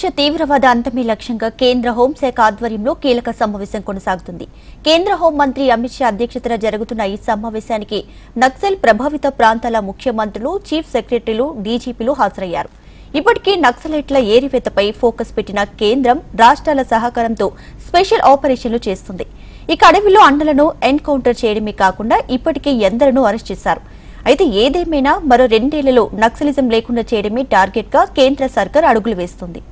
వామపక్ష తీవ్రవాద అంతమే లక్ష్యంగా కేంద్ర హోంశాఖ ఆధ్వర్యంలో కీలక సమావేశం కొనసాగుతుంది. కేంద్ర హోంమంత్రి అమిత్ షా అధ్యక్షతన జరుగుతున్న ఈ సమావేశానికి నక్సల్ ప్రభావిత ప్రాంతాల ముఖ్యమంత్రులు చీఫ్ సెక్రటరీలు డీజీపీలు హాజరయ్యారు. ఇప్పటికే నక్సలైట్ల ఏరివేతపై ఫోకస్ పెట్టిన కేంద్రం రాష్ట్రాల సహకారంతో స్పెషల్ ఆపరేషన్లు చేస్తుంది. ఇక అడవిలో అండలను ఎన్కౌంటర్ చేయడమే కాకుండా ఇప్పటికే ఎందరనూ అరెస్ట్ చేశారు. అయితే ఏదేమైనా మరో రెండేళ్ళలో నక్సలిజం లేకుండా చేయడమే టార్గెట్గా కేంద్ర సర్కార్ అడుగులు వేస్తుంది.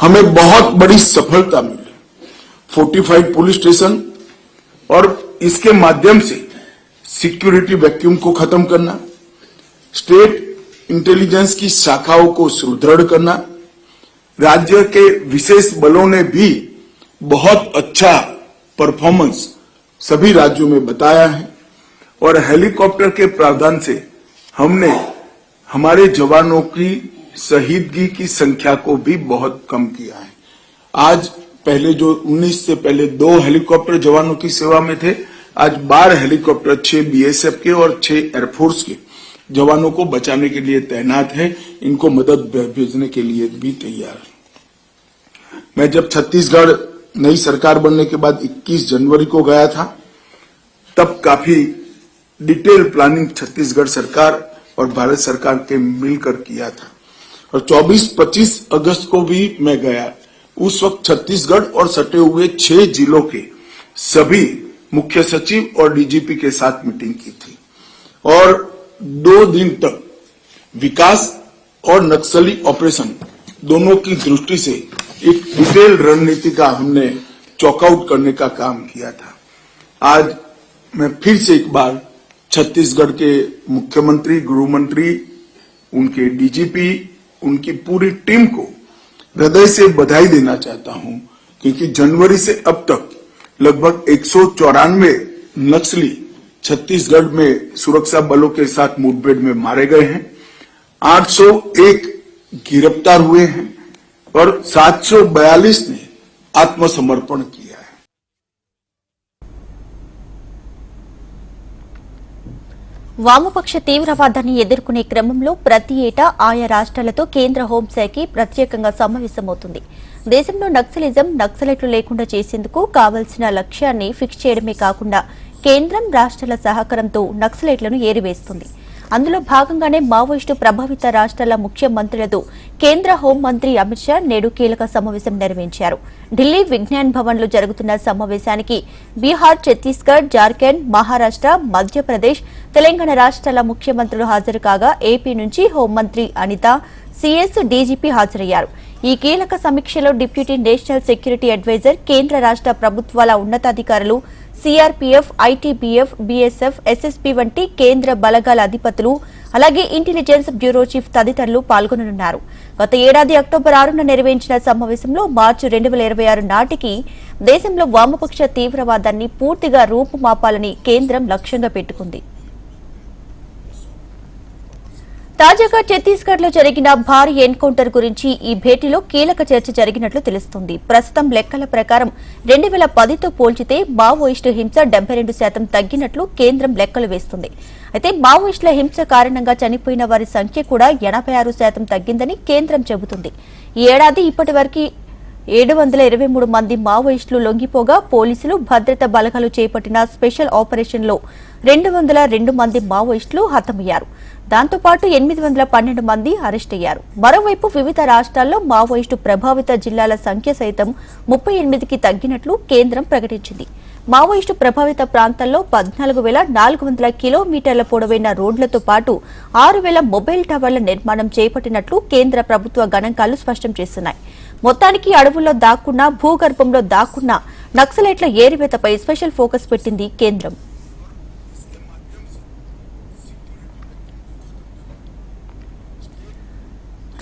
हमें बहुत बड़ी सफलता मिली। फोर्टिफाइड पुलिस स्टेशन और इसके माध्यम से सिक्योरिटी वैक्यूम को खत्म करना, स्टेट इंटेलिजेंस की शाखाओं को सुदृढ़ करना, राज्य के विशेष बलों ने भी बहुत अच्छा परफॉर्मेंस सभी राज्यों में बताया है और हेलीकॉप्टर के प्रावधान से हमने, हमारे जवानों की शहीदगी की संख्या को भी बहुत कम किया है। आज पहले जो 19 से पहले दो हेलीकॉप्टर जवानों की सेवा में थे, आज 12 हेलीकॉप्टर, छह बीएसएफ के और छह एयरफोर्स के जवानों को बचाने के लिए तैनात है। इनको मदद भेजने के लिए भी तैयार मैं जब छत्तीसगढ़ नई सरकार बनने के बाद 21 जनवरी को गया था, तब काफ़ी डिटेल प्लानिंग छत्तीसगढ़ सरकार और भारत सरकार के मिलकर किया था। और 24-25 अगस्त को भी मैं गया। उस वक्त छत्तीसगढ़ और सटे हुए छह जिलों के सभी मुख्य सचिव और डीजीपी के साथ मीटिंग की थी। और दो दिन तक विकास और नक्सली ऑपरेशन दोनों की दृष्टि से एक डिटेल रणनीति का हमने चौकआउट करने का काम किया था। आज मैं फिर से एक बार छत्तीसगढ़ के मुख्यमंत्री गृह मंत्री उनके डीजीपी उनकी पूरी टीम को हृदय से बधाई देना चाहता हूँ, क्योंकि जनवरी से अब तक लगभग एक सौ चौरानवे नक्सली छत्तीसगढ़ में सुरक्षा बलों के साथ मुठभेड़ में मारे गए हैं 801 गिरफ़्तार हुए हैं और 742 ने आत्मसमर्पण किया। వామపక్ష తీవ్రవాదాన్ని ఎదుర్కొనే క్రమంలో ప్రతి ఏటా ఆయా రాష్ట్రాలతో కేంద్ర హోంశాఖ ప్రత్యేకంగా సమావేశమవుతుంది. దేశంలో నక్సలిజం నక్సలైట్లు లేకుండా చేసేందుకు కావలసిన లక్ష్యాన్ని ఫిక్స్ చేయడమే కాకుండా కేంద్రం రాష్ట్రాల సహకారంతో నక్సలైట్లను ఏరివేస్తుంది. అందులో భాగంగానే మావోయిస్టు ప్రభావిత రాష్ట్రాల ముఖ్యమంత్రులతో కేంద్ర హోంమంత్రి అమిత్ షా నేడు కీలక సమావేశం నిర్వహించారు. ఢిల్లీ విజ్ఞాన్ భవన్లో జరుగుతున్న సమావేశానికి బీహార్ ఛత్తీస్గఢ్ జార్ఖండ్ మహారాష్ట్ర మధ్యప్రదేశ్ తెలంగాణ రాష్ట్రాల ముఖ్యమంత్రులు హాజరు కాగా ఏపీ నుంచి హోంమంత్రి అనిత సిఎస్ డీజీపీ హాజరయ్యారు. ఈ కీలక సమీక్షలో డిప్యూటీ నేషనల్ సెక్యూరిటీ అడ్వైజర్ కేంద్ర రాష్ట్ర ప్రభుత్వాల ఉన్నతాధికారులు సిఆర్పీఎఫ్ ఐటీబీఎఫ్ బీఎస్ఎఫ్ ఎస్ఎస్పీ వంటి కేంద్ర బలగాల అధిపతులు అలాగే ఇంటెలిజెన్స్ బ్యూరో చీఫ్ తదితరులు పాల్గొననున్నారు. గత ఏడాది అక్టోబర్ ఆరున నిర్వహించిన సమావేశంలో మార్చి రెండు వేల ఇరవై ఆరు నాటికి దేశంలో వామపక్ష తీవ్రవాదాన్ని పూర్తిగా రూపుమాపాలని కేంద్రం లక్ష్యంగా పెట్టుకుంది. తాజాగా ఛత్తీస్గఢ్లో జరిగిన భారీ ఎన్కౌంటర్ గురించి ఈ భేటీలో కీలక చర్చ జరిగినట్లు తెలుస్తోంది. ప్రస్తుతం లెక్కల ప్రకారం రెండు వేల పదితో పోల్చితే మావోయిస్టు హింస డెబ్బై రెండు శాతం తగ్గినట్లు కేంద్రం లెక్కలు వేస్తుంది. అయితే మావోయిస్టుల హింస కారణంగా చనిపోయిన వారి సంఖ్య కూడా ఎనభై ఆరు శాతం తగ్గిందని కేంద్రం చెబుతుంది. ఈ ఏడాది ఇప్పటి వరకు ఏడు వందల ఇరవై మూడు మంది మావోయిస్టులు లొంగిపోగా పోలీసులు భద్రత బలగాలు చేపట్టిన స్పెషల్ ఆపరేషన్లో రెండు వందల రెండు మంది మావోయిస్టులు హతమయ్యారు. దాంతోపాటు ఎనిమిది వందల పన్నెండు మంది అరెస్ట్ అయ్యారు. మరోవైపు వివిధ రాష్ట్రాల్లో మావోయిస్టు ప్రభావిత జిల్లాల సంఖ్య సైతం ముప్పై ఎనిమిదికి తగ్గినట్లు కేంద్రం ప్రకటించింది. మావోయిస్టు ప్రభావిత ప్రాంతాల్లో పద్నాలుగు వేల నాలుగు వందల కిలోమీటర్ల పొడవైన రోడ్లతో పాటు ఆరు వేల మొబైల్ టవర్ల నిర్మాణం చేపట్టినట్లు కేంద్ర ప్రభుత్వ గణాంకాలు స్పష్టం చేస్తున్నాయి. మొత్తానికి అడవుల్లో దాక్కున్న భూగర్భంలో దాక్కున్న నక్సలైట్ల ఏరివేతపై స్పెషల్ ఫోకస్ పెట్టింది కేంద్రం.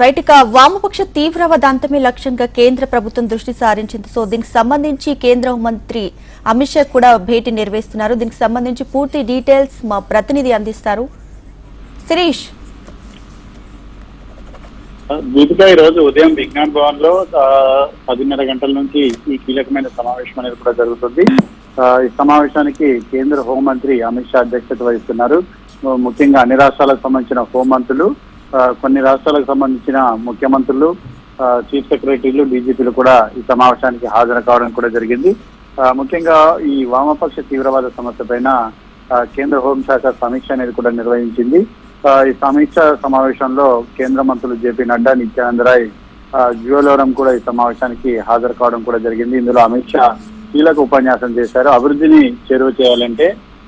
రైట్ ఇక వామపక్ష తీవ్రవాద అంతమే లక్ష్యంగా కేంద్ర ప్రభుత్వం దృష్టి సారించింది. సో దీనికి సంబంధించి కేంద్ర హోంమంత్రి అమిత్ షా కూడా భేటీ నిర్వహిస్తున్నారు. దీనికి సంబంధించి పూర్తి డీటెయిల్స్ మా ప్రతినిధి అందిస్తారు. శిరీష్. దీపిక ఈ రోజు ఉదయం విజ్ఞాన్ భవన్లో పదిన్నర గంటల నుంచి ఈ కీలకమైన సమావేశం అనేది కూడా జరుగుతుంది. ఆ, ఈ సమావేశానికి కేంద్ర హోంమంత్రి అమిత్ షా అధ్యక్షత వహిస్తున్నారు. ముఖ్యంగా అన్ని రాష్ట్రాలకు సంబంధించిన హోంమంత్రులు కొన్ని రాష్ట్రాలకు సంబంధించిన ముఖ్యమంత్రులు ఆ, చీఫ్ సెక్రటరీలు డీజీపీలు కూడా ఈ సమావేశానికి హాజరు కావడం కూడా జరిగింది. ఆ, ముఖ్యంగా ఈ వామపక్ష తీవ్రవాద సమస్య పైన కేంద్ర హోంశాఖ సమీక్ష అనేది కూడా నిర్వహించింది. ఆ, ఈ సమీక్ష సమావేశంలో కేంద్ర మంత్రులు జేపీ నడ్డా నిత్యానందరాయ్ ఆ, జ్యువెలవరం కూడా ఈ సమావేశానికి హాజరు కావడం కూడా జరిగింది. ఇందులో అమిత్ షా కీలక ఉపన్యాసం చేశారు. అభివృద్ధిని చేరువ చేయాలంటే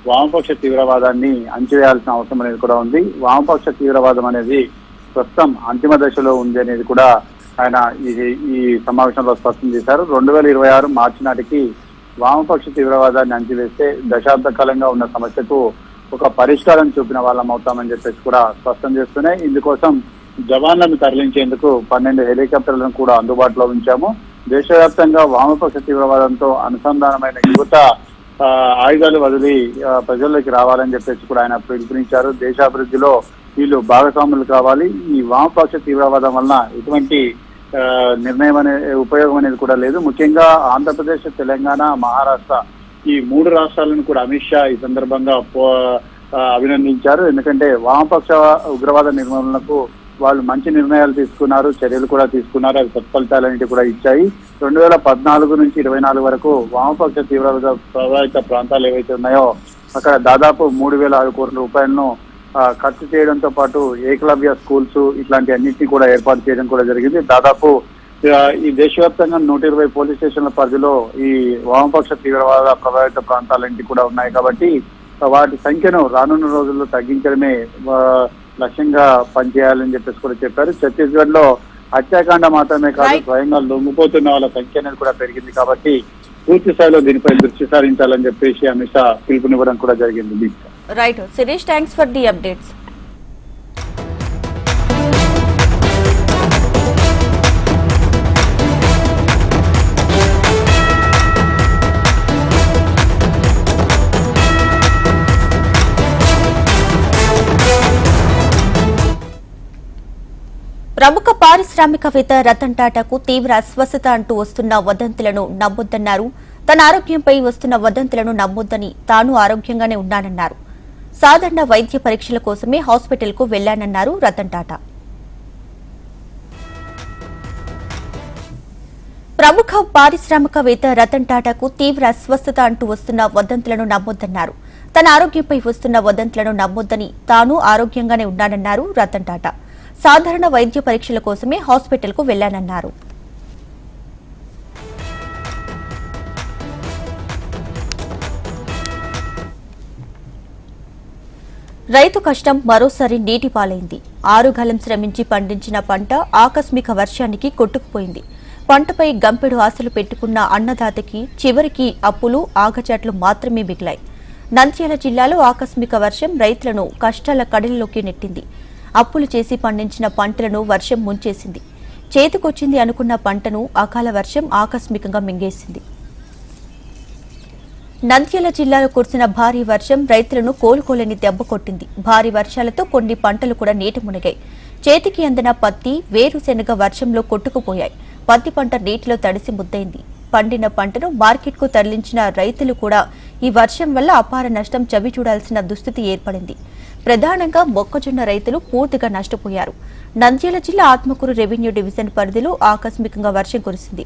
వామపక్ష తీవ్రవాదాన్ని అంచివేయాల్సిన అవసరం అనేది కూడా ఉంది. వామపక్ష తీవ్రవాదం అనేది ప్రస్తుతం అంతిమ దశలో ఉంది అనేది కూడా ఆయన ఈ ఈ సమావేశంలో స్పష్టం చేశారు. రెండు వేల ఇరవై ఆరు మార్చి నాటికి వామపక్ష తీవ్రవాదాన్ని అంచివేస్తే దశాబ్ద కాలంగా ఉన్న సమస్యకు ఒక పరిష్కారం చూపిన వాళ్ళం అవుతామని చెప్పేసి కూడా స్పష్టం చేస్తున్నాయి. ఇందుకోసం జవాన్లను తరలించేందుకు పన్నెండు హెలికాప్టర్లను కూడా అందుబాటులో ఉంచాము. దేశవ్యాప్తంగా వామపక్ష తీవ్రవాదంతో అనుసంధానమైన యువత ఆయుధాలు వదిలి ప్రజల్లోకి రావాలని చెప్పేసి కూడా ఆయన పిలుపునిచ్చారు. దేశాభివృద్ధిలో వీళ్ళు భాగస్వాములు కావాలి. ఈ వామపక్ష తీవ్రవాదం వలన ఎటువంటి నిర్ణయం అనే ఉపయోగం అనేది కూడా లేదు. ముఖ్యంగా ఆంధ్రప్రదేశ్ తెలంగాణ మహారాష్ట్ర ఈ మూడు రాష్ట్రాలను కూడా అమిత్ షా ఈ సందర్భంగా అభినందించారు. ఎందుకంటే వామపక్ష ఉగ్రవాద నిర్మూలనకు వాళ్ళు మంచి నిర్ణయాలు తీసుకున్నారు చర్యలు కూడా తీసుకున్నారు అవి సత్ఫలితాలన్నిటి కూడా ఇచ్చాయి. రెండు వేల పద్నాలుగు నుంచి ఇరవై నాలుగు వరకు వామపక్ష తీవ్రవాద ప్రభావిత ప్రాంతాలు ఏవైతే ఉన్నాయో అక్కడ దాదాపు మూడు వేల ఆరు కోట్ల రూపాయలను ఖర్చు చేయడంతో పాటు ఏకలవ్య స్కూల్స్ ఇట్లాంటి అన్నింటినీ కూడా ఏర్పాటు చేయడం కూడా జరిగింది. దాదాపు ఈ దేశవ్యాప్తంగా నూట ఇరవై పోలీస్ స్టేషన్ల పరిధిలో ఈ వామపక్ష తీవ్రవాద ప్రభావిత ప్రాంతాలన్నింటి కూడా ఉన్నాయి కాబట్టి వాటి సంఖ్యను రానున్న రోజుల్లో తగ్గించడమే లక్ష్యంగా పనిచేయాలని చెప్పేసి కూడా చెప్పారు. ఛత్తీస్గఢ్లో హత్యాకాండ మాత్రమే కాదు. స్వయంగా లొంగిపోతున్న వాళ్ళ సంఖ్య అనేది కూడా పెరిగింది కాబట్టి పూర్తి స్థాయిలో దీనిపై దృష్టి సారించాలని చెప్పేసి అమిత్ షా పిలుపునివ్వడం కూడా జరిగింది. Right Sirish thanks for the updates ప్రముఖ పారిశ్రామికవేత్త రతన్ టాటాకు తీవ్ర అస్వస్థత అంటూ వస్తున్న వదంతులను నమ్మొద్దన్నారు. తన ఆరోగ్యంపై వస్తున్న వదంతులను నమ్మొద్దని తాను ఆరోగ్యంగానే ఉన్నానన్నారు. సాధారణ వైద్య పరీక్షల కోసమే హాస్పిటల్కు వెళ్ళానన్నారు రతన్ టాటా. ప్రముఖ పారిశ్రామికవేత్త రతన్ టాటాకు తీవ్ర అస్వస్థత అంటూ వస్తున్న వదంతులను నమ్మొద్దన్నారు. తన ఆరోగ్యంపై వస్తున్న వదంతులను నమ్మొద్దని తాను ఆరోగ్యంగానే ఉన్నానన్నారు రతన్ టాటా. సాధారణ వైద్య పరీక్షల కోసమే హాస్పిటల్కు వెళ్ళానన్నారు రైతు కష్టం మరోసారి నీటి పాలైంది. శ్రమించి పండించిన పంట ఆకస్మిక వర్షానికి కొట్టుకుపోయింది. పంటపై గంపెడు ఆశలు పెట్టుకున్న అన్నదాతకి చివరికి అప్పులు ఆగచాట్లు మాత్రమే మిగిలాయి. నంద్యాల జిల్లాలో ఆకస్మిక వర్షం రైతులను కష్టాల కడలిలోకి నెట్టింది. అప్పులు చేసి పండించిన పంటలను వర్షం ముంచేసింది. చేతికొచ్చింది అనుకున్న పంటను అకాల వర్షం ఆకస్మికంగా మింగేసింది. నంద్యాల జిల్లాలో కురిసిన భారీ వర్షం రైతులను కోలుకోలేని దెబ్బ కొట్టింది. భారీ వర్షాలతో కొన్ని పంటలు కూడా నీట మునిగాయి. చేతికి అందిన పత్తి వేరుశెనగ వర్షంలో కొట్టుకుపోయాయి. పత్తి పంట నీటిలో తడిసి ముద్దైంది. పండిన పంటను మార్కెట్కు తరలించిన రైతులు కూడా ఈ వర్షం వల్ల అపార నష్టం చవి చూడాల్సిన దుస్థితి ఏర్పడింది. ప్రధానంగా మొక్కజొన్న రైతులు పూర్తిగా నష్టపోయారు. నంద్యాల జిల్లా ఆత్మకూరు రెవెన్యూ డివిజన్ పరిధిలో ఆకస్మికంగా వర్షం కురిసింది.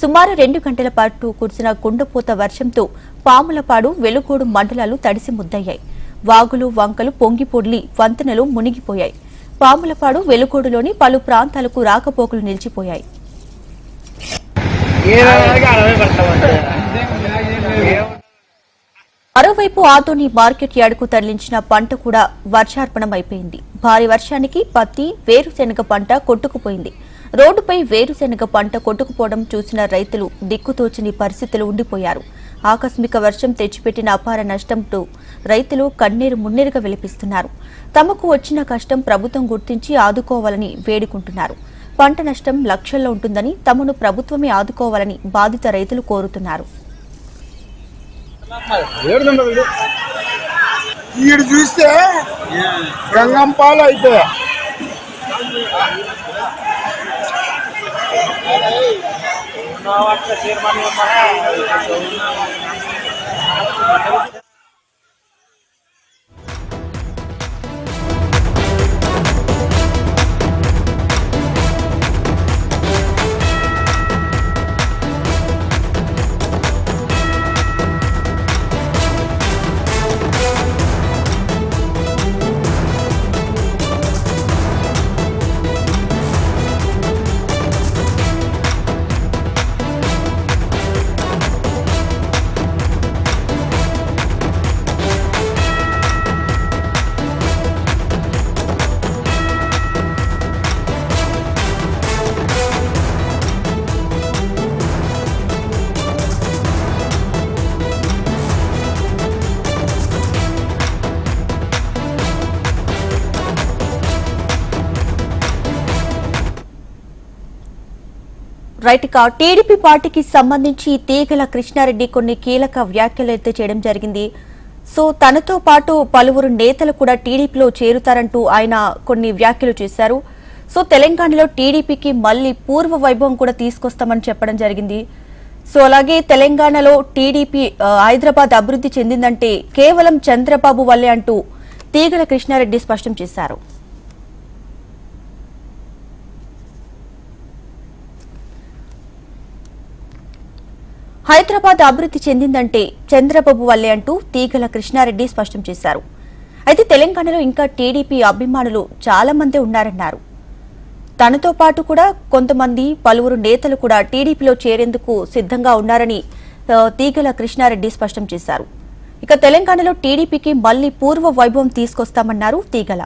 సుమారు రెండు గంటల పాటు కురిసిన కుండపోత వర్షంతో పాములపాడు వెలుగోడు మండలాలు తడిసి ముద్దయ్యాయి. వాగులు వంకలు పొంగిపొర్లి వంతెనలు మునిగిపోయాయి. పాములపాడు వెలుగోడులోని పలు ప్రాంతాలకు రాకపోకలు నిలిచిపోయాయి. మరోవైపు ఆదోని మార్కెట్ యార్డుకు తరలించిన పంట కూడా వర్షార్పణం అయిపోయింది భారీ వర్షానికి పత్తి వేరుశెనగ పంట కొట్టుకుపోయింది. రోడ్డుపై వేరుశెనగ పంట కొట్టుకుపోవడం చూసిన రైతులు దిక్కుతోచని పరిస్థితులు ఉండిపోయారు. ఆకస్మిక వర్షం తెచ్చిపెట్టిన అపార నష్టంతో రైతులు కన్నీరు మున్నీరుగా విలపిస్తున్నారు. తమకు వచ్చిన కష్టం ప్రభుత్వం గుర్తించి ఆదుకోవాలని వేడుకుంటున్నారు. పంట నష్టం లక్షల్లో ఉంటుందని తమను ప్రభుత్వమే ఆదుకోవాలని బాధిత రైతులు కోరుతున్నారు. ఈడు చూస్తే గంగంపాలు అయిపోయా రైట్ ఇక టీడీపీ పార్టీకి సంబంధించి తీగల కృష్ణారెడ్డి కొన్ని కీలక వ్యాఖ్యలు అయితే చేయడం జరిగింది. సో తనతో పాటు పలువురు నేతలు కూడా టీడీపీలో చేరుతారంటూ ఆయన కొన్ని వ్యాఖ్యలు చేశారు. సో తెలంగాణలో టీడీపీకి మళ్ళీ పూర్వ వైభవం కూడా తీసుకొస్తామని చెప్పడం జరిగింది. సో అలాగే తెలంగాణలో టీడీపీ హైదరాబాద్ అభివృద్ధి చెందిందంటే కేవలం చంద్రబాబు వల్లే అంటూ తీగల కృష్ణారెడ్డి స్పష్టం చేశారు. హైదరాబాద్ అభివృద్ధి చెందిందంటే చంద్రబాబు వల్లే అంటూ తీగల కృష్ణారెడ్డి స్పష్టం చేశారు. అయితే తెలంగాణలో ఇంకా టీడీపీ అభిమానులు చాలా మంది ఉన్నారన్నారు. తనతో పాటు కూడా కొంతమంది పలువురు నేతలు కూడా టీడీపీలో చేరేందుకు సిద్ధంగా ఉన్నారని తీగల కృష్ణారెడ్డి స్పష్టం చేశారు. ఇక తెలంగాణలో టీడీపీకి మళ్ళీ పూర్వ వైభవం తీసుకొస్తామన్నారు తీగల.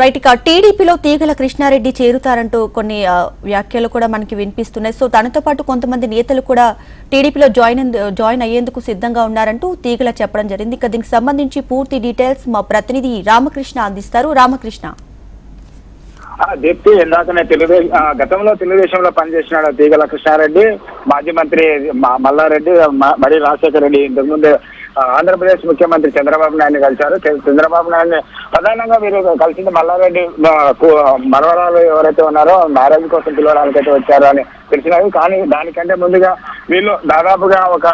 రైట్ ఇక టీడీపీలో తీగల కృష్ణారెడ్డి చేరుతారంటూ కొన్ని వ్యాఖ్యలు కూడా మనకి వినిపిస్తున్నాయి. సో తనతో పాటు కొంతమంది నేతలు కూడా టీడీపీలో జాయిన్ జాయిన్ అయ్యేందుకు సిద్ధంగా ఉన్నారంటూ తీగల చెప్పడం జరిగింది. ఇక దీనికి సంబంధించి పూర్తి డీటెయిల్స్ మా ప్రతినిధి రామకృష్ణ అందిస్తారు. రామకృష్ణ. దీప్తి ఇందాకనే తెలుగుదేశం గతంలో తెలుగుదేశంలో పనిచేసిన తీగల కృష్ణారెడ్డి మాజీ మంత్రి మల్లారెడ్డి మరి రాజశేఖర రెడ్డి ఇంతకుముందు ఆంధ్రప్రదేశ్ ముఖ్యమంత్రి చంద్రబాబు నాయుడు కలిశారు. చంద్రబాబు నాయుడు ప్రధానంగా వీరు కలిసింది మల్లారెడ్డి మనవరాలు ఎవరైతే ఉన్నారో మ్యారేజ్ కోసం పిలవడానికి అయితే వచ్చారు అని తెలిసినవి కానీ దానికంటే ముందుగా వీళ్ళు దాదాపుగా ఒక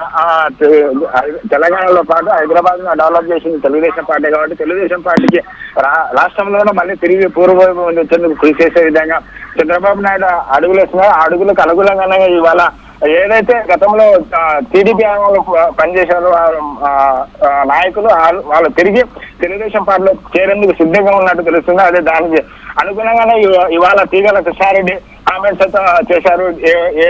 తెలంగాణలో పాటు హైదరాబాద్ డెవలప్ చేసింది తెలుగుదేశం పార్టీ కాబట్టి తెలుగుదేశం పార్టీకి రా- రాష్ట్రంలోనూ మళ్ళీ తిరిగి పూర్వవైపు వచ్చేందుకు కృషి చేసే విధంగా చంద్రబాబు నాయుడు అడుగులు వేస్తున్నారు ఆ అడుగులకు అనుగుణంగానే ఇవాళ ఏదైతే గతంలో టీడీపీ పనిచేశారో నాయకులు వాళ్ళు తిరిగి తెలుగుదేశం పార్టీలో చేరేందుకు సిద్ధంగా ఉన్నట్టు తెలుస్తుంది. అదే దానికి అనుగుణంగానే ఇవాళ తీగల కృష్ణారెడ్డి కామెంట్స్ అయితే చేశారు. ఏ ఏ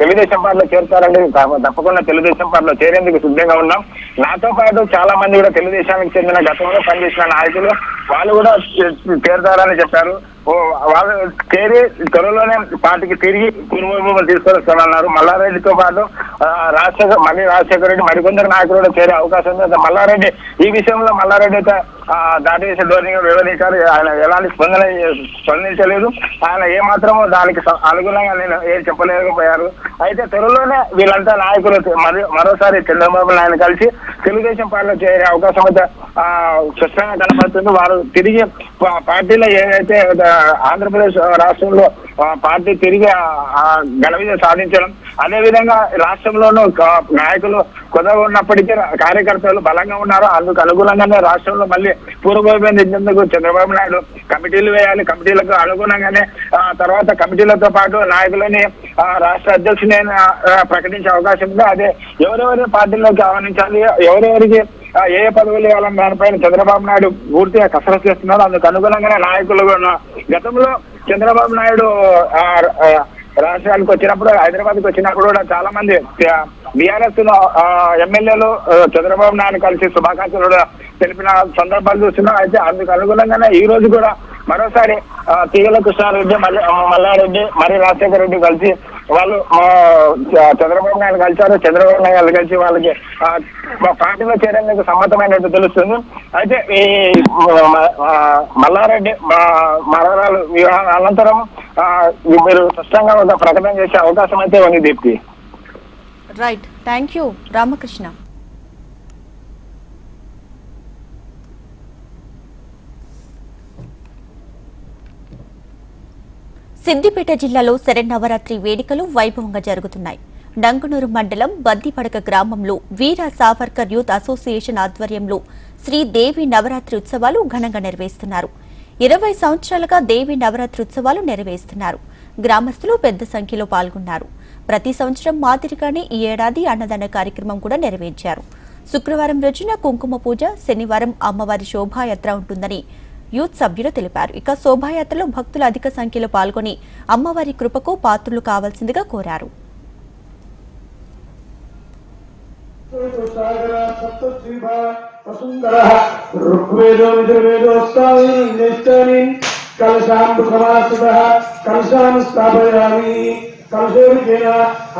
తెలుగుదేశం పార్టీలో చేరుతారండి తప్పకుండా తెలుగుదేశం పార్టీలో చేరేందుకు సిద్ధంగా ఉన్నాం. నాతో పాటు చాలా మంది కూడా తెలుగుదేశానికి చెందిన గతంలో పనిచేసిన నాయకులు వాళ్ళు కూడా చేరుతారని చెప్పారు. వాళ్ళు చేరి త్వరలోనే పార్టీకి తిరిగి పూర్వభూములు తీసుకొస్తామన్నారు మల్లారెడ్డితో పాటు రాజశేఖర్ మళ్ళీ రాజశేఖర రెడ్డి మరికొందరు నాయకులు కూడా చేరే అవకాశం ఉంది. మల్లారెడ్డి ఈ విషయంలో మల్లారెడ్డి అయితే ఆ, ధోరణి వివరించారు. ఆయన ఎలాంటి స్పందన స్పందించలేదు. ఆయన ఏమాత్రమో దానికి అనుగుణంగా నేను ఏం చెప్పలేకపోయారు. అయితే త్వరలోనే వీళ్ళంతా నాయకులు మరోసారి చంద్రబాబు నాయుడు కలిసి తెలుగుదేశం పార్టీలో చేరే అవకాశం అయితే స్పష్టంగా కనపడుతుంది వారు తిరిగి పార్టీలో ఏదైతే ఆంధ్రప్రదేశ్ రాష్ట్రంలో పార్టీ తిరిగి ఘన విజయం సాధించడం. అదే విధంగా రాష్ట్రంలోనూ నాయకులు కొద్దిగా ఉన్నప్పటికీ కార్యకర్తలు బలంగా ఉన్నారు. అందుకు అనుగుణంగానే రాష్ట్రంలో మళ్ళీ పూర్వవైపు తెచ్చేందుకు చంద్రబాబు నాయుడు కమిటీలు వేయాలి. కమిటీలకు అనుగుణంగానే తర్వాత కమిటీలతో పాటు నాయకులని రాష్ట్ర అధ్యక్షుని ప్రకటించే అవకాశం ఉంది. అదే ఎవరెవరి పార్టీలోకి ఆహ్వానించాలి ఎవరెవరికి ఏ ఏ పదవులు ఇవ్వాలని దానిపైన చంద్రబాబు నాయుడు పూర్తిగా కసరత్తు చేస్తున్నారు అందుకు అనుగుణంగానే నాయకులు కూడా గతంలో చంద్రబాబు నాయుడు ఆ, ఆ, రాష్ట్రానికి వచ్చినప్పుడు హైదరాబాద్కి వచ్చినప్పుడు కూడా చాలా మంది బీఆర్ఎస్ ఎమ్మెల్యేలు చంద్రబాబు నాయుడు కలిసి శుభాకాంక్షలు కూడా తెలిపిన సందర్భాలు చూస్తున్నాం. అయితే అందుకు అనుగుణంగానే ఈ రోజు కూడా మరోసారి తీగల కృష్ణారెడ్డి మల్లి మల్లారెడ్డి మరి రాజశేఖర రెడ్డి కలిసి వాళ్ళు చంద్రబాబు నాయుడు కలిశారు. చంద్రబాబు నాయుడు కలిసి వాళ్ళకి మా పార్టీలో చేరేందుకు సమ్మతమైనట్టు తెలుస్తుంది. అయితే ఈ మల్లారెడ్డి మా మరణాలు వివాహం అనంతరం మీరు స్పష్టంగా ఒక ప్రకటన చేసే అవకాశం అయితే ఉంది Deepti. Right thank you Ramakrishna Siddipet జిల్లాలో శరన్నవరాత్రి వేడుకలు వైభవంగా జరుగుతున్నాయి. డంకునూరు మండలం బద్దిపడక గ్రామంలో వీర సావర్కర్ యూత్ అసోసియేషన్ ఆధ్వర్యంలో శ్రీదేవి నవరాత్రి ఉత్సవాలు ఘనంగా నెరవేరుస్తున్నారు ఇరవై సంవత్సరాలుగా దేవి నవరాత్రి ఉత్సవాలు నెరవేరుస్తున్నారు. గ్రామస్తులు పెద్ద సంఖ్యలో పాల్గొన్నారు. ప్రతి సంవత్సరం మాదిరిగానే ఈ ఏడాది అన్నదాన కార్యక్రమం కూడా నెరవేర్చారు. శుక్రవారం రోజున కుంకుమ పూజ శనివారం అమ్మవారి శోభాయాత్ర ఉంటుందని యూత్ సభ్యులు తెలిపారు. ఇక శోభాయాత్రలో భక్తులు అధిక సంఖ్యలో పాల్గొని అమ్మవారి కృపకు పాత్రులు కావాల్సిందిగా కోరారు. కలశాం స్థాపయామి కలశోరికేన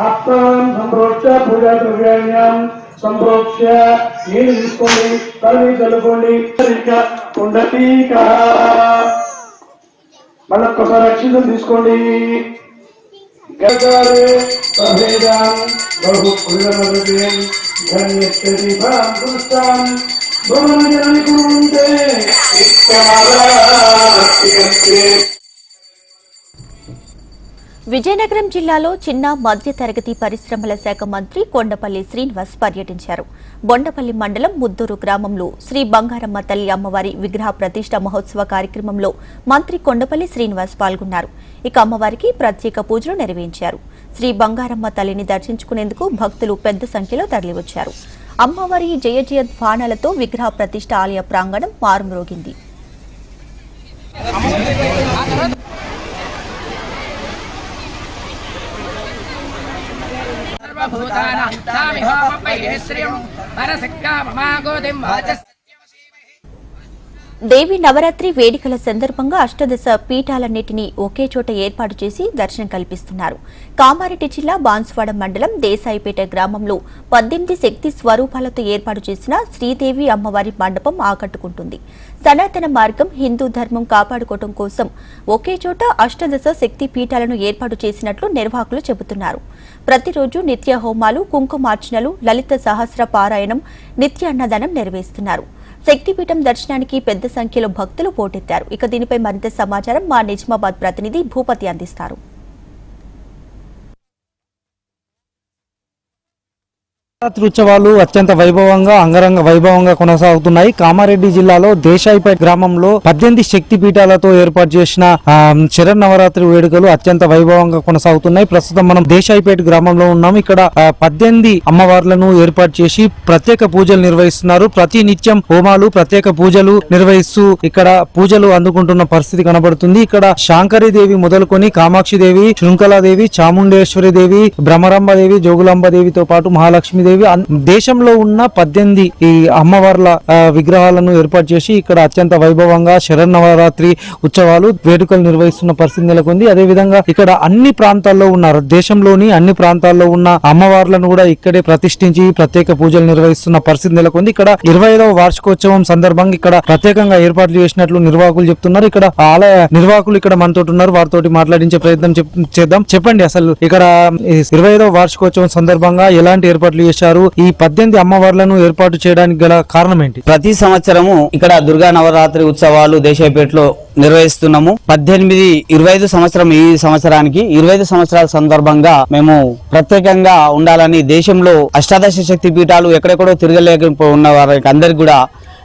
ఆత్మానం సంప్రోక్ష పూజా ద్రవ్యాణ్యాం సంప్రోక్ష నీళ్ళు తీసుకోండి తల్లి చల్లుకోండి. ఉండటీక మళ్ళీ ఒక్కసారి అక్షితం తీసుకోండి. గజారే సభేదాం బహు కుల్లమృగేం విజయనగరం జిల్లాలో చిన్న మధ్య తరగతి పరిశ్రమల శాఖ మంత్రి కొండపల్లి శ్రీనివాస్ పర్యటించారు. బొండపల్లి మండలం ముద్దూరు గ్రామంలో శ్రీ బంగారమ్మ తల్లి అమ్మవారి విగ్రహ ప్రతిష్ట మహోత్సవ కార్యక్రమంలో మంత్రి కొండపల్లి శ్రీనివాస్ పాల్గొన్నారు. ఇక అమ్మవారికి ప్రత్యేక పూజలు నిర్వహించారు. శ్రీ బంగారమ్మ తల్లిని దర్శించుకునేందుకు భక్తులు పెద్ద సంఖ్యలో తరలివచ్చారు. అమ్మవారి జయ జయ ధ్వానాలతో విగ్రహ ప్రతిష్ట ఆలయ ప్రాంగణం మారుమ్రోగింది. సర్వభూతానాం వాచస్ దేవి నవరాత్రి వేడుకల సందర్భంగా అష్టదశ పీఠాలన్నింటినీ ఒకే చోట ఏర్పాటు చేసి దర్శనం కల్పిస్తున్నారు. కామారెడ్డి జిల్లా బాన్స్వాడ మండలం దేశాయిపేట గ్రామంలో పద్దెనిమిది శక్తి స్వరూపాలతో ఏర్పాటు చేసిన శ్రీదేవి అమ్మవారి మండపం ఆకట్టుకుంటుంది. సనాతన మార్గం హిందూ ధర్మం కాపాడుకోవడం కోసం ఒకే చోట అష్టదశ శక్తి పీఠాలను ఏర్పాటు చేసినట్లు నిర్వాహకులు చెబుతున్నారు. ప్రతిరోజు నిత్య హోమాలు కుంకుమార్చనలు లలిత సహస్ర పారాయణం నిత్య అన్నదానం నెరవేరుస్తున్నారు. శక్తిపీఠం దర్శనానికి పెద్ద సంఖ్యలో భక్తులు పోటెత్తారు. ఇక దీనిపై మరింత సమాచారం మా నిజామాబాద్ ప్రతినిధి భూపతి అందిస్తారు. నవరాత్రి ఉత్సవాలు అత్యంత వైభవంగా అంగరంగ వైభవంగా కొనసాగుతున్నాయి. కామారెడ్డి జిల్లాలో దేశాయిపేట గ్రామంలో పద్దెనిమిది శక్తి పీఠాలతో ఏర్పాటు చేసిన ఆ, శరణ్ నవరాత్రి వేడుకలు అత్యంత వైభవంగా కొనసాగుతున్నాయి. ప్రస్తుతం మనం దేశాయిపేట గ్రామంలో ఉన్నాం ఇక్కడ పద్దెనిమిది అమ్మవార్లను ఏర్పాటు చేసి ప్రత్యేక పూజలు నిర్వహిస్తున్నారు. ప్రతి నిత్యం హోమాలు ప్రత్యేక పూజలు నిర్వహిస్తూ ఇక్కడ పూజలు అందుకుంటున్న పరిస్థితి కనబడుతుంది. ఇక్కడ శాంకరీదేవి మొదలుకొని కామాక్షి దేవి శృంఖలాదేవి చాముండేశ్వరి దేవి భ్రమరాంబ దేవి జోగులాంబ పాటు మహాలక్ష్మి దేవి దేశంలో ఉన్న పద్దెనిమిది ఈ అమ్మవార్ల విగ్రహాలను ఏర్పాటు చేసి ఇక్కడ అత్యంత వైభవంగా శరన్నవరాత్రి ఉత్సవాలు వేడుకలు నిర్వహిస్తున్న పరిస్థితి నెలకొంది. అదే విధంగా ఇక్కడ అన్ని ప్రాంతాల్లో ఉన్నారు దేశంలోని అన్ని ప్రాంతాల్లో ఉన్న అమ్మవార్లను కూడా ఇక్కడే ప్రతిష్ఠించి ప్రత్యేక పూజలు నిర్వహిస్తున్న పరిస్థితి నెలకొంది. ఇక్కడ ఇరవై ఐదవ వార్షికోత్సవం సందర్భంగా ఇక్కడ ప్రత్యేకంగా ఏర్పాట్లు చేసినట్లు నిర్వాహకులు చెప్తున్నారు. ఇక్కడ ఆలయ నిర్వాహకులు ఇక్కడ మనతో ఉన్నారు. వారితోటి మాట్లాడించే ప్రయత్నం చేద్దాం. చెప్పండి అసలు ఇక్కడ ఇరవై ఐదవ వార్షికోత్సవం సందర్భంగా ఎలాంటి ఏర్పాట్లు చేసి చేశారు. ఈ పద్దెనిమిది అమ్మవార్లను ఏర్పాటు చేయడానికి గల కారణం ఏంటి ప్రతి సంవత్సరము ఇక్కడ దుర్గా నవరాత్రి ఉత్సవాలు దేశాయపేటలో నిర్వహిస్తున్నాము. పద్దెనిమిది ఇరవై ఐదు సంవత్సరం ఈ సంవత్సరానికి ఇరవై ఐదు సంవత్సరాల సందర్భంగా మేము ప్రత్యేకంగా ఉండాలని దేశంలో అష్టాదశ శక్తి పీఠాలు ఎక్కడెక్కడో తిరగలేక ఉన్న వారికి అందరికి కూడా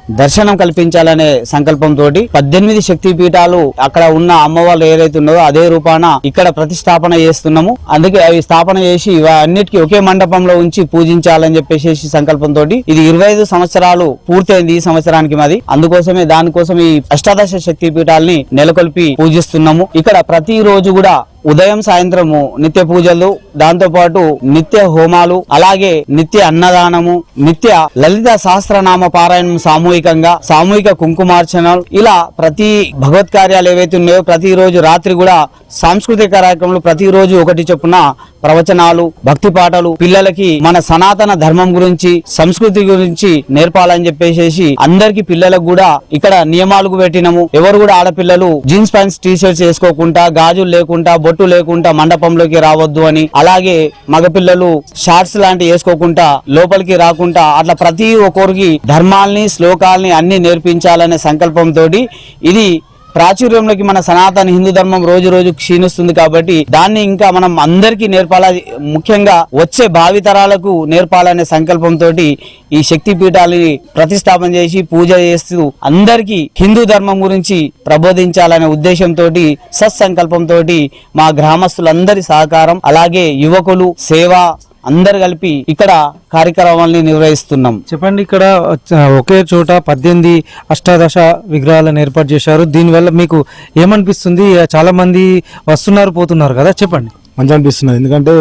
దర్శనం కల్పించాలనే సంకల్పంతో పద్దెనిమిది శక్తి పీఠాలు అక్కడ ఉన్న అమ్మవాళ్ళు ఏదైతే ఉన్నదో అదే రూపాన ఇక్కడ ప్రతిష్టాపన చేస్తున్నాము. అందుకే అవి స్థాపన చేసి అన్నిటికీ ఒకే మండపంలో ఉంచి పూజించాలని చెప్పేసి సంకల్పంతో ఇది ఇరవై ఐదు సంవత్సరాలు పూర్తయింది ఈ సంవత్సరానికి మాది. అందుకోసమే దానికోసం ఈ అష్టాదశ శక్తి పీఠాలని నెలకొల్పి పూజిస్తున్నాము. ఇక్కడ ప్రతి రోజు కూడా ఉదయం సాయంత్రము నిత్య పూజలు దాంతో పాటు నిత్య హోమాలు అలాగే నిత్య అన్నదానము నిత్య లలిత సహస్రనామ పారాయణం సామూహికంగా సామూహిక కుంకుమార్చనలు ఇలా ప్రతి భగవత్ కార్యాలు ఏవైతే ఉన్నాయో ప్రతిరోజు రాత్రి కూడా సాంస్కృతిక కార్యక్రమాలు ప్రతిరోజు ఒకటి చొప్పున ప్రవచనాలు భక్తి పాటలు పిల్లలకి మన సనాతన ధర్మం గురించి సంస్కృతి గురించి నేర్పాలని చెప్పేసి అందరికి పిల్లలకు కూడా ఇక్కడ నియమాలకు పెట్టినము. ఎవరు కూడా ఆడపిల్లలు జీన్స్ ప్యాంట్స్ టీ షర్ట్స్ వేసుకోకుండా గాజులు లేకుండా బొట్టు లేకుండా మండపంలోకి రావద్దు అని. అలాగే మగపిల్లలు షార్ట్స్ లాంటివి వేసుకోకుండా లోపలికి రాకుండా అట్లా ప్రతి ఒక్కరికి ధర్మాల్ని శ్లోకాల్ని అన్ని నేర్పించాలనే సంకల్పంతో ఇది ప్రాచుర్యంలోకి మన సనాతన హిందూ ధర్మం రోజు రోజు క్షీణిస్తుంది కాబట్టి దాన్ని ఇంకా మనం అందరికీ నేర్పాల ముఖ్యంగా వచ్చే భావితరాలకు నేర్పాలనే సంకల్పంతో ఈ శక్తి పీఠాలని ప్రతిష్టాపన చేసి పూజ చేస్తూ అందరికీ హిందూ ధర్మం గురించి ప్రబోధించాలనే ఉద్దేశంతో సత్సంకల్పంతో మా గ్రామస్తులందరి సహకారం అలాగే యువకులు సేవ అందరు కలిపి ఇక్కడ కార్యక్రమాల్ని నిర్వహిస్తున్నాం. చెప్పండి ఇక్కడ ఒకే చోట పద్దెనిమిది అష్టాదశ విగ్రహాలను ఏర్పాటు చేశారు. దీనివల్ల మీకు ఏమనిపిస్తుంది? చాలా మంది వస్తున్నారు పోతున్నారు కదా చెప్పండి. మంచి అనిపిస్తున్నది ఎందుకంటే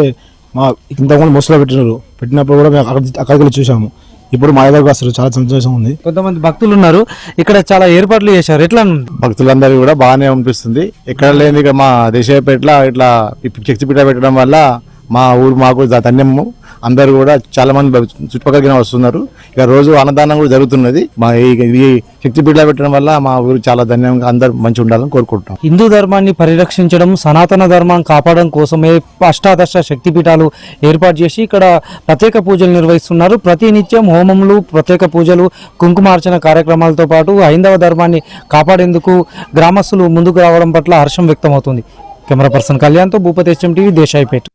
మా ఇంతకుముందు ముసలో పెట్టినారు. పెట్టినప్పుడు కూడా మేము అక్కడ అక్కడికి వెళ్ళి చూసాము ఇప్పుడు మా దగ్గరకు వస్తారు. చాలా సంతోషం ఉంది. కొంతమంది భక్తులు ఉన్నారు. ఇక్కడ చాలా ఏర్పాట్లు చేశారు. ఎట్లా ఉంది? భక్తులందరికీ కూడా బాగానే అనిపిస్తుంది. ఎక్కడ లేని ఇక మా దేశపేటలో ఇట్లా శక్తిపీఠ పెట్టడం వల్ల మా ఊరు మాకు ధన్యము అందరూ కూడా చాలా మంది చుట్టుపక్కల వస్తున్నారు. ఇక రోజు అన్నదానం కూడా జరుగుతున్నది. మా ఈ శక్తి బిడ్డ పెట్టడం వల్ల మా ఊరు చాలా ధన్యంగా అందరూ మంచి ఉండాలని కోరుకుంటున్నాం. హిందూ ధర్మాన్ని పరిరక్షించడం సనాతన ధర్మాన్ని కాపాడడం కోసమే అష్టాదశ శక్తిపీఠాలు ఏర్పాటు చేసి ఇక్కడ ప్రత్యేక పూజలు నిర్వహిస్తున్నారు. ప్రతి నిత్యం హోమములు ప్రత్యేక పూజలు కుంకుమార్చన కార్యక్రమాలతో పాటు హైందవ ధర్మాన్ని కాపాడేందుకు గ్రామస్తులు ముందుకు రావడం పట్ల హర్షం వ్యక్తమవుతుంది. కెమెరా పర్సన్ కళ్యాణ్తో Bhupathi SM TV Desaipet.